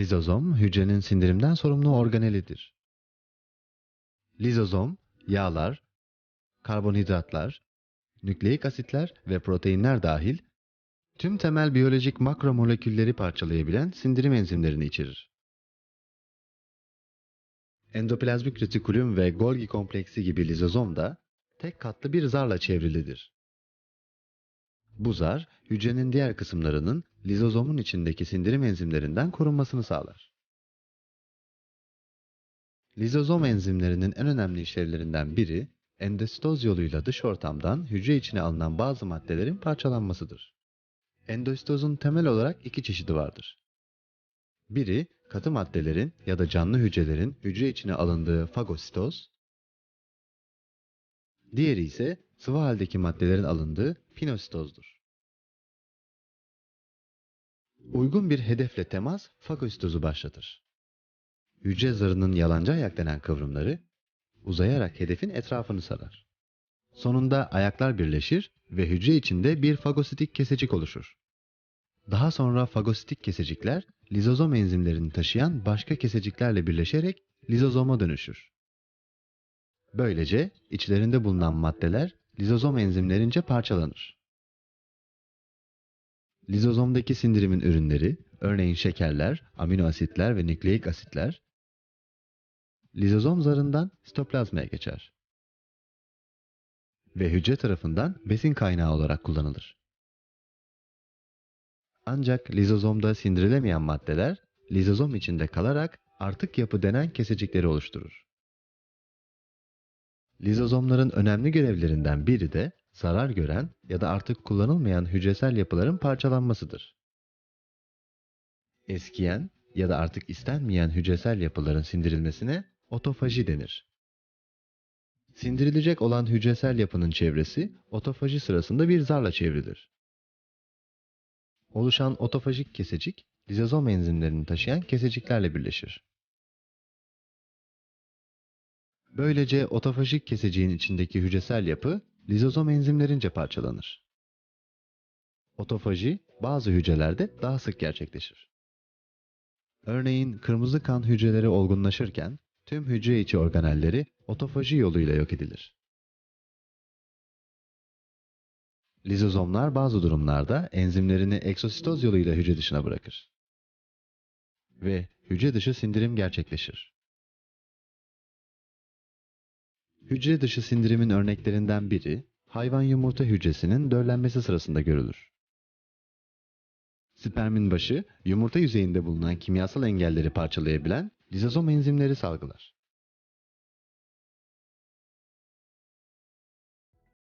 Lizozom, hücrenin sindirimden sorumlu organelidir. Lizozom, yağlar, karbonhidratlar, nükleik asitler ve proteinler dahil tüm temel biyolojik makromolekülleri parçalayabilen sindirim enzimlerini içerir. Endoplazmik retikulum ve Golgi kompleksi gibi lizozom da tek katlı bir zarla çevrilidir. Bu zar, hücrenin diğer kısımlarının lizozomun içindeki sindirim enzimlerinden korunmasını sağlar. Lizozom enzimlerinin en önemli işlevlerinden biri, endositoz yoluyla dış ortamdan hücre içine alınan bazı maddelerin parçalanmasıdır. Endositozun temel olarak iki çeşidi vardır. Biri, katı maddelerin ya da canlı hücrelerin hücre içine alındığı fagositoz, diğeri ise sıvı haldeki maddelerin alındığı pinositozdur. Uygun bir hedefle temas fagositozu başlatır. Hücre zarının yalancı ayak denen kıvrımları uzayarak hedefin etrafını sarar. Sonunda ayaklar birleşir ve hücre içinde bir fagositik kesecik oluşur. Daha sonra fagositik kesecikler lizozom enzimlerini taşıyan başka keseciklerle birleşerek lizozoma dönüşür. Böylece içlerinde bulunan maddeler lizozom enzimlerince parçalanır. Lizozomdaki sindirimin ürünleri, örneğin şekerler, amino asitler ve nükleik asitler, lizozom zarından sitoplazmaya geçer ve hücre tarafından besin kaynağı olarak kullanılır. Ancak lizozomda sindirilemeyen maddeler lizozom içinde kalarak artık yapı denen kesecikleri oluşturur. Lizozomların önemli görevlerinden biri de zarar gören ya da artık kullanılmayan hücresel yapıların parçalanmasıdır. Eskiyen ya da artık istenmeyen hücresel yapıların sindirilmesine otofaji denir. Sindirilecek olan hücresel yapının çevresi otofaji sırasında bir zarla çevrilir. Oluşan otofajik kesecik, lizozom enzimlerini taşıyan keseciklerle birleşir. Böylece otofajik keseciğin içindeki hücresel yapı lizozom enzimlerince parçalanır. Otofaji bazı hücrelerde daha sık gerçekleşir. Örneğin kırmızı kan hücreleri olgunlaşırken tüm hücre içi organelleri otofaji yoluyla yok edilir. Lizozomlar bazı durumlarda enzimlerini eksositoz yoluyla hücre dışına bırakır. Ve hücre dışı sindirim gerçekleşir. Hücre dışı sindirimin örneklerinden biri, hayvan yumurta hücresinin döllenmesi sırasında görülür. Spermin başı, yumurta yüzeyinde bulunan kimyasal engelleri parçalayabilen lizozom enzimleri salgılar.